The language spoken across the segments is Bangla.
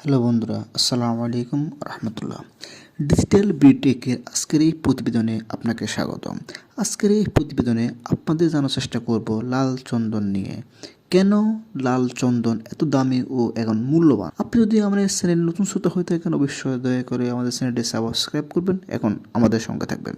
হ্যালো বন্ধুরা, আসসালামু আলাইকুম রহমতুল্লাহ। ডিজিটাল বিটেকের আজকের এই প্রতিবেদনে আপনাকে স্বাগতম। আজকের এই প্রতিবেদনে আপনাদের জানার চেষ্টা করব লাল চন্দন নিয়ে। কেন লাল চন্দন এত দামি ও এখন মূল্যবান? আপনি যদি আমাদের চ্যানেল নতুন শ্রোতা হয়ে থাকেন, অবশ্যই দয়া করে আমাদের চ্যানেলটি সাবস্ক্রাইব করবেন। এখন আমাদের সঙ্গে থাকবেন।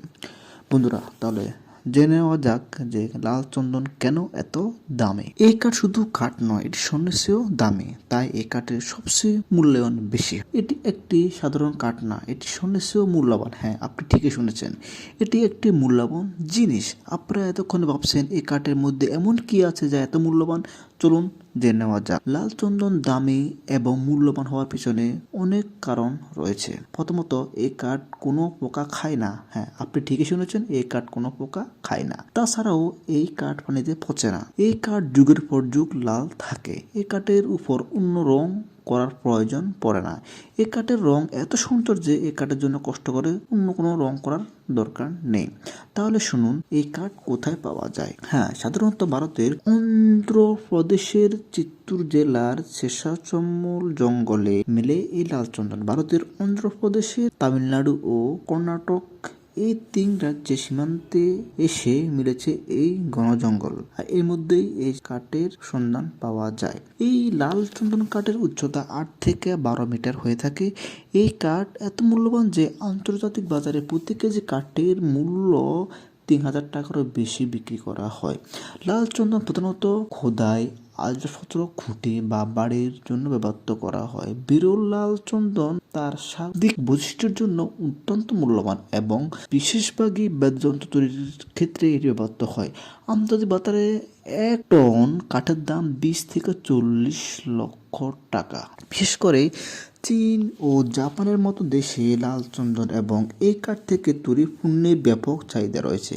বন্ধুরা, তাহলে জেনে নেওয়া যাক যে লাল চন্দন কেন এত দামি। এই কাঠ শুধু কাঠ নয়, এটি স্বর্ণের চেয়েও দামি। তাই এই কাঠের সবচেয়ে মূল্যায়ন বেশি। এটি একটি সাধারণ কাঠ না, এটি চেয়েও মূল্যবান। হ্যাঁ আপনি ঠিকই শুনেছেন। এটি একটি মূল্যবান জিনিস। আপনারা এতক্ষণ ভাবছেন এই কাঠের মধ্যে এমন কি আছে যা এত মূল্যবান? চলুন জেনে নেওয়া যাক। লাল চন্দন দামি এবং মূল্যবান হওয়ার পিছনে অনেক কারণ রয়েছে। প্রথমত এই কাঠ কোনো পোকা খায় না। হ্যাঁ আপনি ঠিকই শুনেছেন এই কাঠ কোনো পোকা খায় না। তাছাড়াও, এই কাঠ পানিতে পচে না। এই কাঠ যুগের পর যুগ লাল থাকে। এই কাঠের উপর অন্য রং করার প্রয়োজন পড়ে না। এই কাঠের রং এত সুন্দর যে এই কাঠের জন্য কষ্ট করে অন্য কোনো রং করার দরকার নেই। তাহলে শুনুন এই কাঠ কোথায় পাওয়া যায়? হ্যাঁ সাধারণত ভারতের অন্ধ্রপ্রদেশের চিত্তুর জেলার শেষাচম্মল জঙ্গলে মিলে এই লাল চন্দন ভারতের অন্ধ্রপ্রদেশের তামিলনাড়ু ও কর্ণাটক এই তিন রাজ্যের সীমান্তে এসে মিলেছে এই ঘন জঙ্গল আর এর মধ্যেই এই কাঠের সন্ধান পাওয়া যায়। এই লাল চন্দন কাঠের উচ্চতা আট থেকে বারো মিটার হয়ে থাকে। এই কাঠ এত মূল্যবান যে আন্তর্জাতিক বাজারে প্রতি কেজি কাঠের মূল্য তিন হাজার টাকারও বেশি বিক্রি করা হয়। লাল চন্দন প্রধানত খোদাই আসবাবপত্র খুঁটি বা বাড়ির জন্য ব্যবহৃত করা হয়। বিরল লাল চন্দন তার শাব্দিক বৈশিষ্ট্যের জন্য অত্যন্ত মূল্যবান এবং বিশেষভাগী বেদযন্ত্র তৈরির ক্ষেত্রে এটি ব্যবহৃত হয়। আন্তর্জাতিক বাজারে এক টন কাঠের দাম বিশ থেকে চল্লিশ লক্ষ টাকা। বিশেষ করে চীন ও জাপানের মতো দেশে লাল চন্দন এবং এই কাঠ থেকে তৈরি পণ্যের ব্যাপক চাহিদা রয়েছে।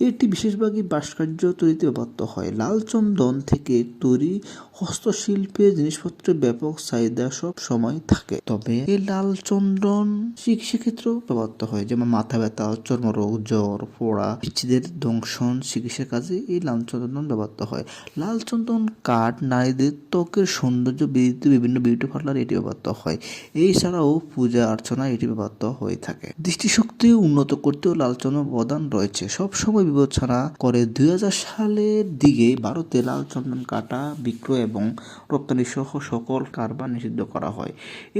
এটি বিশেষভাবে ভাস্কর্য তৈরিতে ব্যবহৃত হয়। লাল চন্দন থেকে তৈরি হস্তশিল্পের জিনিসপত্রের ব্যাপক চাহিদা সব সময় থাকে। তবে এই লাল চন্দন চিকিৎসাক্ষেত্রেও ব্যবহৃত হয়। যেমন মাথা ব্যথা, চর্মরোগ, জ্বর ফোড়া পিচ্ছিদের দংশন, চিকিৎসার কাজে এই লাল চন্দন ব্যবহৃত হয়। লাল চন্দন কাঠ, নারীদের ত্বকের সৌন্দর্য বৃদ্ধিতে বিভিন্ন বিউটি পার্লার এটি ব্যবহৃত হয়। এই ছাড়াও পূজা অর্চনা এটি ব্যবহৃত হয়ে থাকে। দৃষ্টিশক্তি উন্নত করতেও লাল চন্দন অবদান রয়েছে। সবসময় বিবেচনা করে দুই হাজার সালের দিকে ভারতে লাল চন্দন কাটা বিক্রয় এবং রপ্তানি সহ সকল কারবার নিষিদ্ধ করা হয়।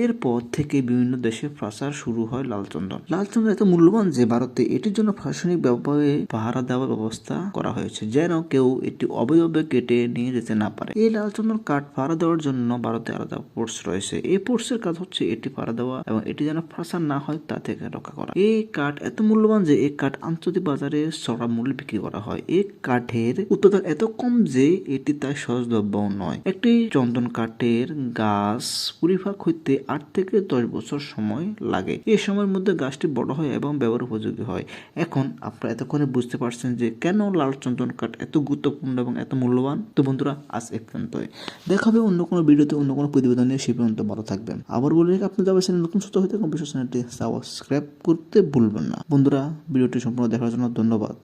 এরপর থেকে বিভিন্ন দেশে প্রচার শুরু হয় লাল চন্দন লাল চন্দন এত মূল্যবান যে ভারতে এটির জন্য প্রশাসনিক ব্যবহারে পাহারা দেওয়ার ব্যবস্থা করা হয়েছে, যেন কেউ এটি অবয়বে কেটে নিয়ে যেতে না পারে। এই লাল চন্দন কাঠ পাহারা দেওয়ার জন্য ভারতে আলাদা ফোর্স রয়েছে। এই ফোর্সের কাজ হচ্ছে এটি পাহারা দেওয়া এবং এটি যেন প্রচার না হয়, তা থেকে রক্ষা করা। এই কাঠ এত মূল্যবান যে এই কাঠ আন্তর্জাতিক বাজারে চড়া মূল্যে বিক্রি করা হয়। এই কাঠের উৎপাদন এত কম যে এটি তাই সহজলভ্য নয়। একটি চন্দন কাঠের গাছ পরিপাক হইতে আট থেকে দশ বছর সময় লাগে। এই সময়ের মধ্যে গাছটি বড় হয় এবং ব্যবহার উপযোগী হয়। এখন আপনারা এতক্ষণে বুঝতে পারছেন যে কেন লাল চন্দন কাঠ এত গুরুত্বপূর্ণ এবং এত মূল্যবান। তো বন্ধুরা, আজ এক পর্যন্তই। দেখা হবে অন্য কোনো ভিডিওতে, অন্য কোনো প্রতিবেদন নিয়ে। সেই পর্যন্ত ভালো থাকবেন। আবার বলে রেখে, আপনি যাবেন নতুন সুস্থ থাকুন। বিশ্ব চ্যানেলটি সাবস্ক্রাইব করতে ভুলবেন না। বন্ধুরা, ভিডিওটি সম্পূর্ণ দেখার জন্য ধন্যবাদ।